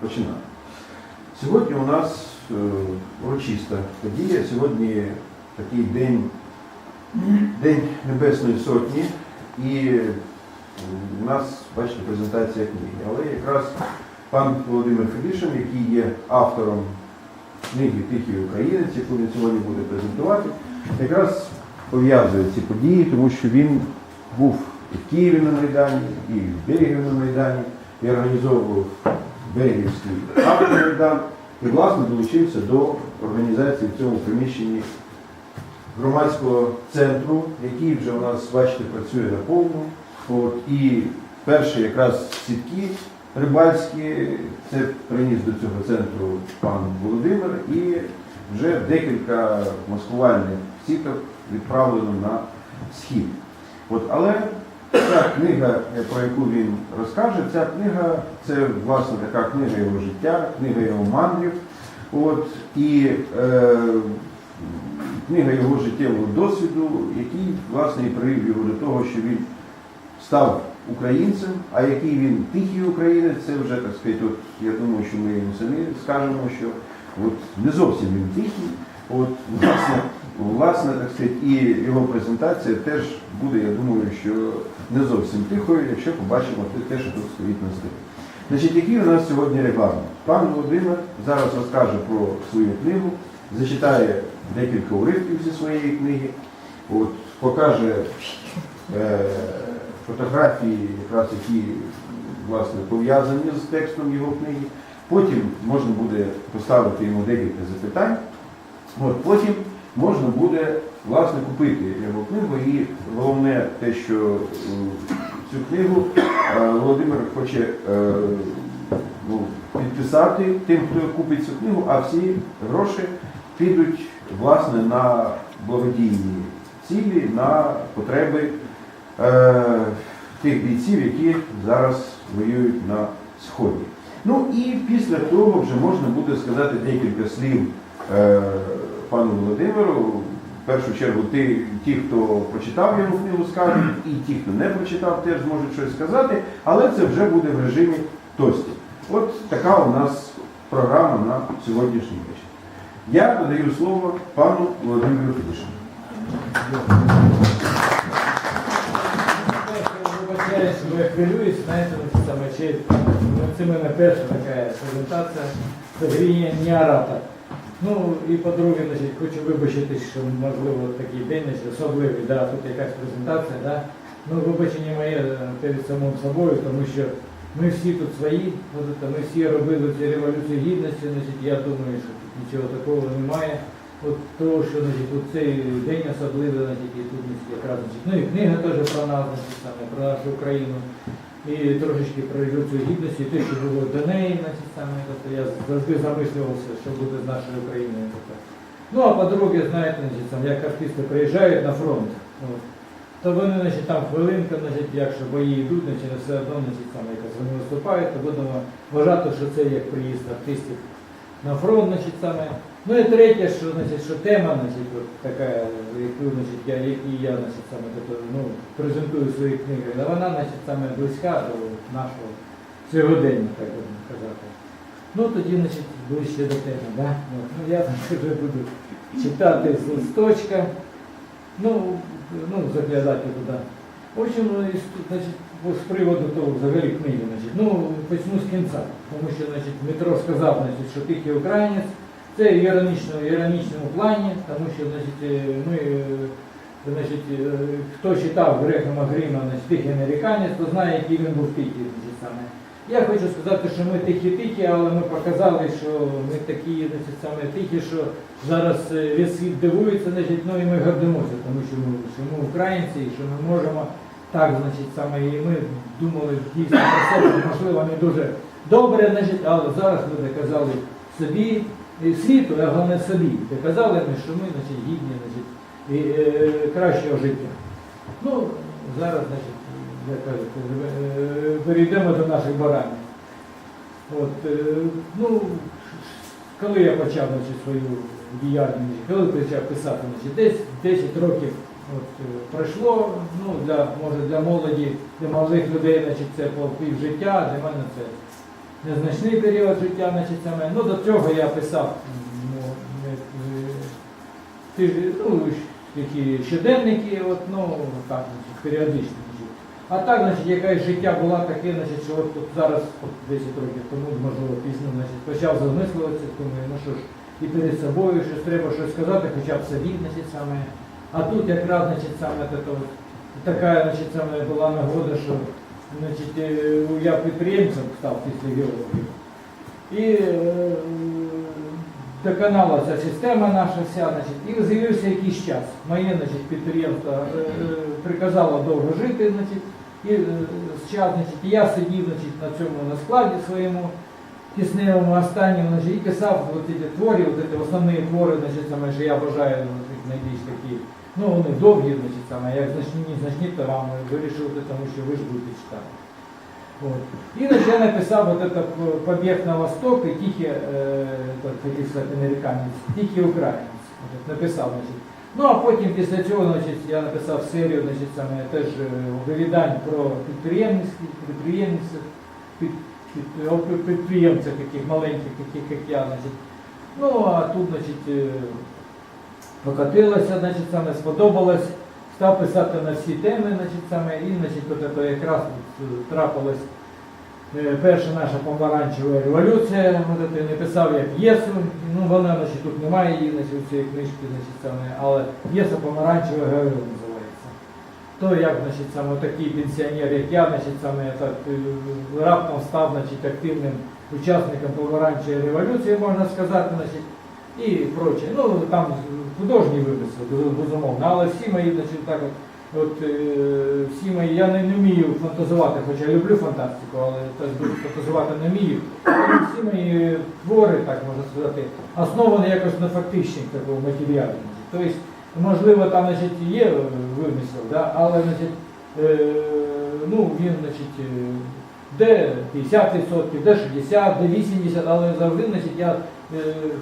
Починати. Сьогодні у нас е, урочиста подія. Сьогодні такий день, День Небесної Сотні. І е, у нас, бачите, презентація книги. Але якраз пан Володимир Федишин, який є автором книги Тихий українець, яку він сьогодні буде презентувати, якраз пов'язує ці події, тому що він був і в Києві на Майдані, і в Берегі на Майдані, і організовував Берегівський автомайдан, і власне долучився до організації в цьому приміщенні громадського центру, який вже у нас, бачите, працює на повну. От, і перші якраз сітки рибальські, це приніс до цього центру пан Володимир, і вже декілька маскувальних сіток відправлено на схід. От, але ця книга, е, про яку він розкаже, ця книга це власне така книга його життя, книга його мандрів. От, і е, книга його життєвого досвіду, який власне і привів його до того, що він став українцем, а який він тихий українець, це вже так сказати, от, я думаю, що ми йому самі скажемо, що от, не зовсім він тихий. От, власне, власне, так сказати, і його презентація теж буде, я думаю, що не зовсім тихою, якщо побачимо те, те, що тут стоїть на столі. Значить, який у нас сьогодні регламент? Пан Володимир зараз розкаже про свою книгу, зачитає декілька уривків зі своєї книги, от, покаже е, фотографії, якраз які власне, пов'язані з текстом його книги. Потім можна буде поставити йому декілька запитань. От, потім можна буде власне купити його книгу. І головне те, що е, цю книгу е, Володимир хоче е, ну, підписати тим, хто купить цю книгу, а всі гроші підуть власне на благодійні цілі, на потреби тих бійців, які зараз воюють на сході. Ну і після того вже можна буде сказати декілька слів пану Володимиру. В першу чергу ті, ті, хто прочитав його книгу, скажуть, і ті, хто не прочитав, теж зможуть щось сказати, але це вже буде в режимі тості. От така у нас програма на сьогоднішній вечір. Я надаю слово пану Володимиру Федишину. Я хвилююсь, знаєте, це саме чи це мене перша така презентація це не оратор. Ну і по-друге, хочу вибачитись, що можливо такий день особливий, да, тут якась презентація, да. Ну, вибачення моє е, перед самим собою, тому що ми всі тут свої, ми всі робили цю революцію гідності, значить, я думаю, що тут нічого такого немає. От того, що значить, от цей день особливий, значить, і тут якраз значить, ну і книга теж про нас, значить, саме, про нашу Україну. І трошечки про революцію гідності, те, що було до неї, значить, саме, тобто я завжди замислювався, що буде з нашою Україною. Тобто. Ну а по-друге, знаєте, значить, там, як артисти приїжджають на фронт, от, то вони значить, там хвилинка, значить, якщо бої йдуть, значить, все одно значить, там, якось вони виступають, то будемо вважати, що це як приїзд артистів на фронт, значить, саме. Ну і третє, що, значить, що тема, значить, от така, яку, значить, я, які я значить, саме, тобто, ну, презентую в своїй книги, але вона значить, саме близька до нашого сьогодення, так будемо казати. Ну тоді, значить, ближче до теми, да? Ну, я там вже буду читати з листочка, ну, ну, заглядати туди. В общем, ну, значить, з приводу того взагалі книги, значить, ну, почну з кінця, тому що, значить, Дмитро сказав, значить, що тихий українець, це в іронічному, плані, тому що, значить, е, ми, е, значить, е, хто читав Грехема Гріма, тихий американець, то знає, який він був тихий. Я хочу сказати, що ми тихі-тихі, але ми показали, що ми такі значить, саме тихі, що зараз весь світ дивується, значить, ну і ми гордимося, тому що ми, що ми українці, і що ми можемо так, значить, саме і ми думали дійсно про себе, можливо, не дуже добре, значить, але зараз ми доказали собі, світу, а головне собі, доказали ми, що ми значить, гідні значить, і, е, кращого життя. Ну, зараз, значить, як кажуть, е, перейдемо до наших баранів. От, е, ну, коли я почав значить, свою діяльність, коли почав писати, значить, десь 10 років от, е, пройшло, ну, для, може для молоді, для молодих людей значить, це пів життя, для мене це незначний період життя, значить, саме. Ну, до цього я писав ну, е, ти, ну, такі щоденники, от, ну, так, значить, періодично. А так, значить, якесь життя була таке, значить, що от, от зараз, от 10 років тому, можливо, пізно, значить, почав замислюватися, думаю, ну що ж, і перед собою щось треба щось сказати, хоча б собі, значить, саме. А тут якраз, значить, саме така, значить, саме була нагода, що значить, е, я підприємцем став після геології. І е, доконалася система наша вся, значить, і з'явився якийсь час. Моє значить, підприємство е, приказало довго жити, значить, і час, значить, я сидів значить, на цьому на складі своєму кисневому останньому, значить, і писав от ці твори, от ці основні твори, значить, саме, що я вважаю значить, найбільш такі, ну вони довгі, значить, саме, як значні, значні, то вам вирішив, тому що ви ж будете читати. Вот. И значит, я написал вот это п- «Побег на восток» и «Тихий, э, этот, хотів сказати, американець, «Тихий українець». От, написав, значить. Ну, а потім після цього значить, я написав серію значить, саме, теж е, оповідань про підприємництво, підприємців, під, під, о, під- підприємців таких маленьких, таких як я. Значить. Ну, а тут, значить, е, значить, саме сподобалось. Став писати на всі теми, значить, саме, і значить, це якраз трапилось е, перша наша помаранчева революція, от це не писав як п'єсу, ну вона значить, тут немає її значить, цієї книжки, значить, саме, але п'єса помаранчева героїв називається. То як значить, саме такий пенсіонер, як я, значить, саме, так, е, раптом став значить, активним учасником помаранчевої революції, можна сказати, значить, і проче. Ну, там художній вимисел, безумовно, але всі мої, значить, так от, от е, всі мої, я не, не вмію фантазувати, хоча я люблю фантастику, але фантазувати не вмію. Всі мої твори, так можна сказати, основані якось на фактичних такому матеріалі. Тобто, можливо, там значить, є вимисел, да? але значить, е, ну, він значить, е, де 50%, де 60%, де 80%, але завжди значить, я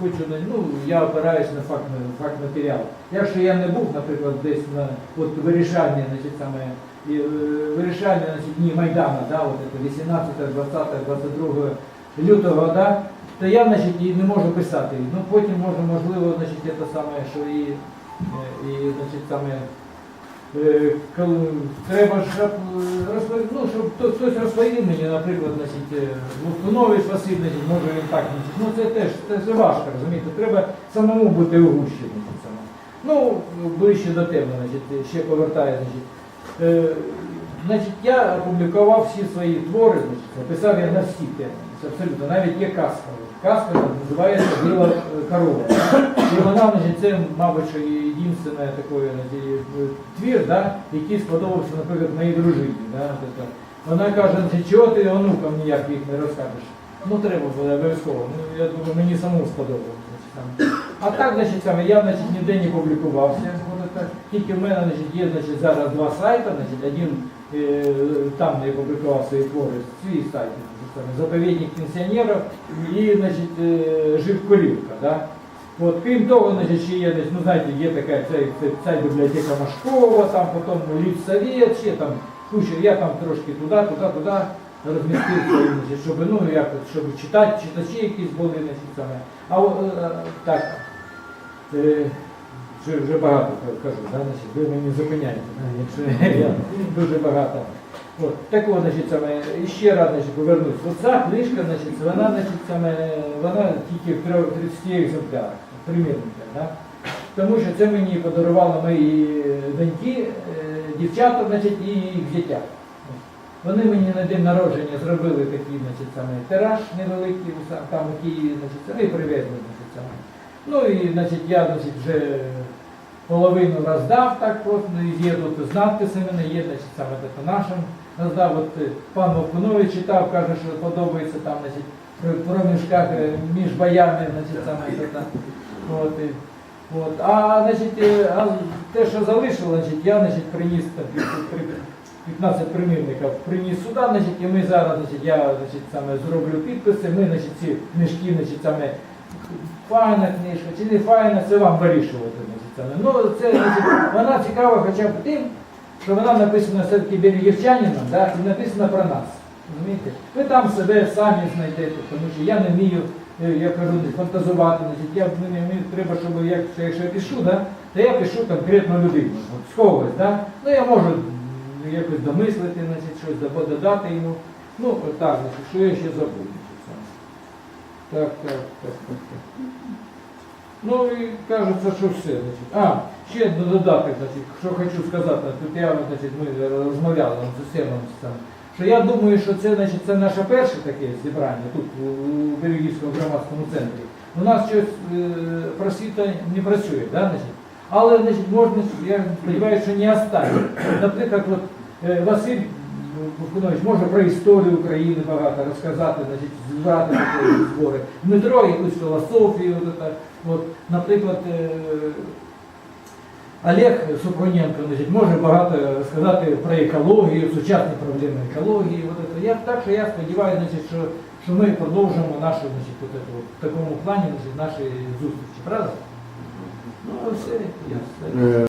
хочу, на- ну, я опираюсь на факт, факт матеріалу. Якщо я не був, наприклад, десь на от, вирішальні, значить, саме, е, вирішальні значить, дні Майдану, да, от, це 18, 20, 22 лютого, да, то я значить, і не можу писати. Ну, потім може, можливо, значить, це саме, що і, е, і значить, саме, Е, треба ж е, ну, щоб хтось розповів мені, наприклад, значить, е, Луткунович Василь, може він так, ну це теж це, важко, розумієте, треба самому бути у гущі. Значить, саме. Ну, ближче до теми, значить, ще повертаю, значить. Е, значить, я опублікував всі свої твори, значить, написав я на всі теми, абсолютно, навіть є казка. Казка називається Біла е, корова. І вона, значить, це, мабуть, що єдине такий твір, да, який сподобався, наприклад, моїй дружині. Да. Вона каже, чого ти онукам ніяк їх не розкажеш? Ну, треба буде обов'язково. Ну, я думаю, мені самому сподобалося. А так, значить, саме, я значить, ніде не публікувався. Тільки в мене значить, є значить, зараз два сайти, значить, один е, там я свій сайт, значить, саме, заповідник пенсіонерів і значить, е, Да? От, крім того, значить, ще є, десь, ну знаєте, є така ця, ця, бібліотека Машкова, там потім Літсовет, ще там куча, я там трошки туди, туди, туди розмістив свої, значить, щоб, ну, як, щоб читати, читачі якісь були, значить, саме. А о, е, так, е, вже, вже багато кажу, да, значить, ви мені зупиняєте, якщо я дуже багато. От, так от, значить, саме, ще раз значить, повернусь. Оця книжка, значить, вона, значить, саме, вона тільки в трьох- 30 екземплярах, примірника, да? Тому що це мені подарували мої доньки, е, дівчата, значить, і їх дитя. Вони мені на день народження зробили такий, значить, саме тираж невеликий, там Києві, значить, і привезли, значить, саме. Ну і, значить, я, значить, вже половину роздав так просто, є тут з надписами, є, значить, саме це нашим роздав. От е, пан Вовкунович читав, каже, що подобається там, значить, при проміжках е, між боями, значить, саме це. От, і, от. А, значить, е, а те, що залишило, значить, я, значить, приніс там, під- під- 15 примірників приніс сюди, значить, і ми зараз, значить, я значить, саме зроблю підписи, ми значить, ці книжки, значить, саме файна книжка чи не файна, це вам вирішувати. Ну, це, вона цікава хоча б тим, що вона написана все-таки берегівчанином, да, і написана про нас. Розумієте? Ви там себе самі знайдете, тому що я не вмію, е, я кажу, не фантазувати, я мені, мені треба, щоб я, якщо я пишу, да, то я пишу конкретну людину, з когось, да? ну я можу якось домислити, значить, щось додати йому. Ну, от так, що я ще забув. Так, так, так, так, так. Ну і кажеться, що все. Значить. А, ще додаток, значить, що хочу сказати, тут я, значить, ми розмовляли з там, що я думаю, що це, значить, це наше перше таке зібрання тут, у Берегівському громадському центрі. У нас щось е, просвіта не працює, да, значить? але значить, можна, я сподіваюся, що не останнє. Наприклад, от, е, Василь Бухунович може про історію України багато розказати, значить, збирати такі збори. Дмитро якусь філософію, от, это, от, наприклад, е, Олег Супруненко значить, може багато розказати про екологію, сучасні проблеми екології. От это. Я, так що я сподіваюся, значить, що, що ми продовжимо нашу значить, от это, от, в такому плані значить, наші зустрічі, правда? Ну, все, ясно. Е,